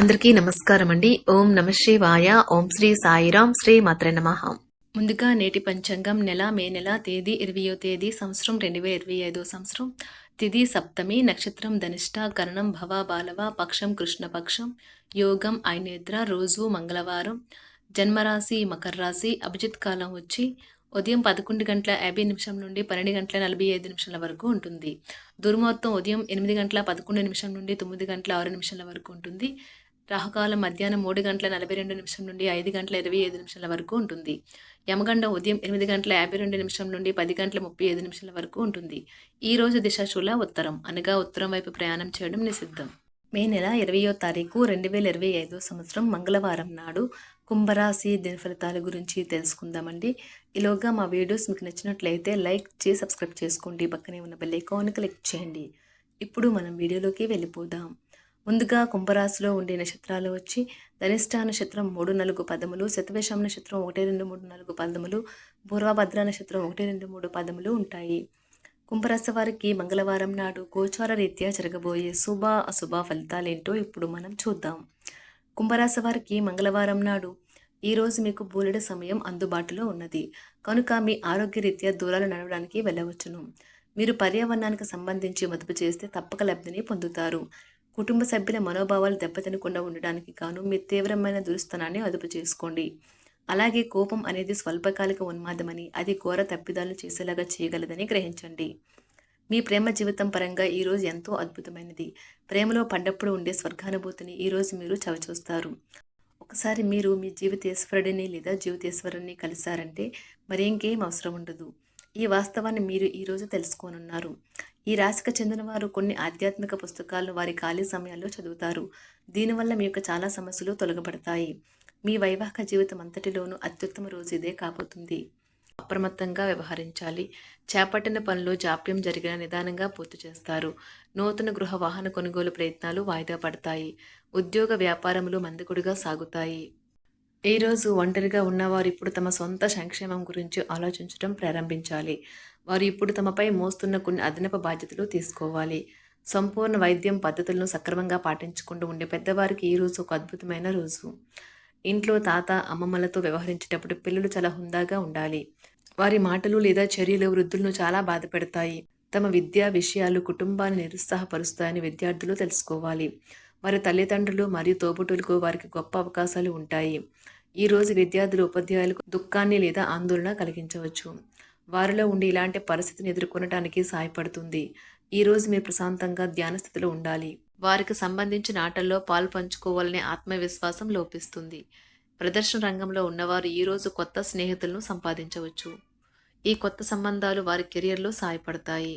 అందరికీ నమస్కారం అండి. ఓం నమ శివాయ. ఓం శ్రీ సాయిరాం శ్రీ మాత్ర నమ. ముందుగా నేటి పంచాంగం నెల మే నెల తేదీ ఇరవయో తేదీ సంవత్సరం రెండు వేల ఇరవై ఐదో సంవత్సరం. తిథి సప్తమి నక్షత్రం ధనిష్ట కరణం భవ బాలవ పక్షం కృష్ణపక్షం యోగం ఐనేద్ర రోజు మంగళవారం. జన్మరాశి మకర రాశి అభిజిత్ కాలం వచ్చి ఉదయం పదకొండు గంటల యాభై నిమిషం నుండి పన్నెండు గంటల నలభై ఐదు నిమిషాల వరకు ఉంటుంది. దుర్ముహూర్తం ఉదయం ఎనిమిది గంటల పదకొండు నిమిషం నుండి తొమ్మిది గంటల ఆరు నిమిషాల వరకు ఉంటుంది. రాహుకాలం మధ్యాహ్నం మూడు గంటల నలభై రెండు నిమిషం నుండి ఐదు గంటల ఇరవై ఐదు నిమిషాల వరకు ఉంటుంది. యమగండ ఉదయం ఎనిమిది గంటల యాభై రెండు నిమిషం నుండి పది గంటల ముప్పై ఐదు నిమిషాల వరకు ఉంటుంది. ఈ రోజు దిశాశూల ఉత్తరం. అనగా ఉత్తరం వైపు ప్రయాణం చేయడం నిషిద్ధం. మే నెల ఇరవయో తారీఖు రెండు వేల ఇరవై ఐదో సంవత్సరం మంగళవారం నాడు కుంభరాశి దిన ఫలితాల గురించి తెలుసుకుందామండి. ఈలోగా మా వీడియోస్ మీకు నచ్చినట్లయితే లైక్ చేసి సబ్స్క్రైబ్ చేసుకోండి. పక్కనే ఉన్న బెల్ ఐకాన్ క్లిక్ చేయండి. ఇప్పుడు మనం వీడియోలోకి వెళ్ళిపోదాం. ముందుగా కుంభరాశిలో ఉండే నక్షత్రాలు వచ్చి ధనిష్ట నక్షత్రం మూడు నాలుగు పదములు శతవేషం నక్షత్రం ఒకటి రెండు మూడు నాలుగు పదములు పూర్వభద్ర నక్షత్రం ఒకటి రెండు మూడు పదములు ఉంటాయి. కుంభరాశి వారికి మంగళవారం నాడు గోచార రీత్యా జరగబోయే శుభ అశుభ ఫలితాలేంటో ఇప్పుడు మనం చూద్దాం. కుంభరాశి వారికి మంగళవారం నాడు ఈరోజు మీకు బోలెడ సమయం అందుబాటులో ఉన్నది. కనుక మీ ఆరోగ్య రీత్యా దూరాలు నడవడానికి వెళ్ళవచ్చును. మీరు పర్యావరణానికి సంబంధించి మదుపు చేస్తే తప్పక లబ్ధిని పొందుతారు. కుటుంబ సభ్యుల మనోభావాలు దెబ్బతినకుండా ఉండడానికి గాను మీ తీవ్రమైన దురుస్తనాన్ని అదుపు చేసుకోండి. అలాగే కోపం అనేది స్వల్పకాలిక ఉన్మాదమని అది ఘోర తప్పిదాలు చేసేలాగా చేయగలదని గ్రహించండి. మీ ప్రేమ జీవితం పరంగా ఈరోజు ఎంతో అద్భుతమైనది. ప్రేమలో పడ్డప్పుడు ఉండే స్వర్గానుభూతిని ఈరోజు మీరు చవిచూస్తారు. ఒకసారి మీరు మీ జీవితేశ్వరుడిని లేదా జీవితేశ్వరుని కలిశారంటే మరి ఇంకేం అవసరం ఉండదు. ఈ వాస్తవాన్ని మీరు ఈరోజు తెలుసుకోనున్నారు. ఈ రాశికి చెందిన వారు కొన్ని ఆధ్యాత్మిక పుస్తకాలను వారి ఖాళీ సమయాల్లో చదువుతారు. దీనివల్ల మీ యొక్క చాలా సమస్యలు తొలగబడతాయి. మీ వైవాహిక జీవితం అంతటిలోనూ అత్యుత్తమ రోజు ఇదే కాబోతుంది. అప్రమత్తంగా వ్యవహరించాలి. చేపట్టిన పనులు జాప్యం జరిగిన నిదానంగా పూర్తి చేస్తారు. నూతన గృహ వాహన కొనుగోలు ప్రయత్నాలు వాయిదా పడతాయి. ఉద్యోగ వ్యాపారములు మందకుడిగా సాగుతాయి. ఈ రోజు ఒంటరిగా ఉన్నవారు ఇప్పుడు తమ సొంత సంక్షేమం గురించి ఆలోచించడం ప్రారంభించాలి. వారు ఇప్పుడు తమపై మోస్తున్న కొన్ని అదనపు బాధ్యతలు తీసుకోవాలి. సంపూర్ణ వైద్యం పద్ధతులను సక్రమంగా పాటించుకుంటూ ఉండే పెద్దవారికి ఈ రోజు ఒక అద్భుతమైన రోజు. ఇంట్లో తాత అమ్మమ్మలతో వ్యవహరించేటప్పుడు పిల్లలు చాలా హుందాగా ఉండాలి. వారి మాటలు లేదా చర్యలు వృద్ధులను చాలా బాధపెడతాయి. తమ విద్యా విషయాలు కుటుంబాన్ని నిరుత్సాహపరుస్తాయని విద్యార్థులు తెలుసుకోవాలి. వారి తల్లిదండ్రులు మరియు తోబుట్టులకు వారికి గొప్ప అవకాశాలు ఉంటాయి. ఈ రోజు విద్యార్థులు ఉపాధ్యాయులకు దుఃఖాన్ని లేదా ఆందోళన కలిగించవచ్చు. వారిలో ఉండి ఇలాంటి పరిస్థితిని ఎదుర్కొనడానికి సహాయపడుతుంది. ఈ రోజు మీరు ప్రశాంతంగా ధ్యాన స్థితిలో ఉండాలి. వారికి సంబంధించిన ఆటల్లో పాలు పంచుకోవాలనే ఆత్మవిశ్వాసం లోపిస్తుంది. ప్రదర్శన రంగంలో ఉన్నవారు ఈరోజు కొత్త స్నేహితులను సంపాదించవచ్చు. ఈ కొత్త సంబంధాలు వారి కెరియర్లో సహాయపడతాయి.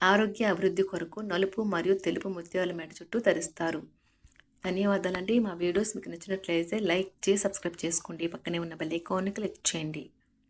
ఆరోగ్య అభివృద్ధి కొరకు నలుపు మరియు తెలుపు ముత్యాల మెడ చుట్టూ ధరిస్తారు ధన్యవాదాలండి. మా వీడియోస్ మీకు నచ్చినట్లయితే లైక్ చేసి సబ్స్క్రైబ్ చేసుకోండి. పక్కనే ఉన్న బెల్ ఐకాన్ని క్లిక్ చేయండి.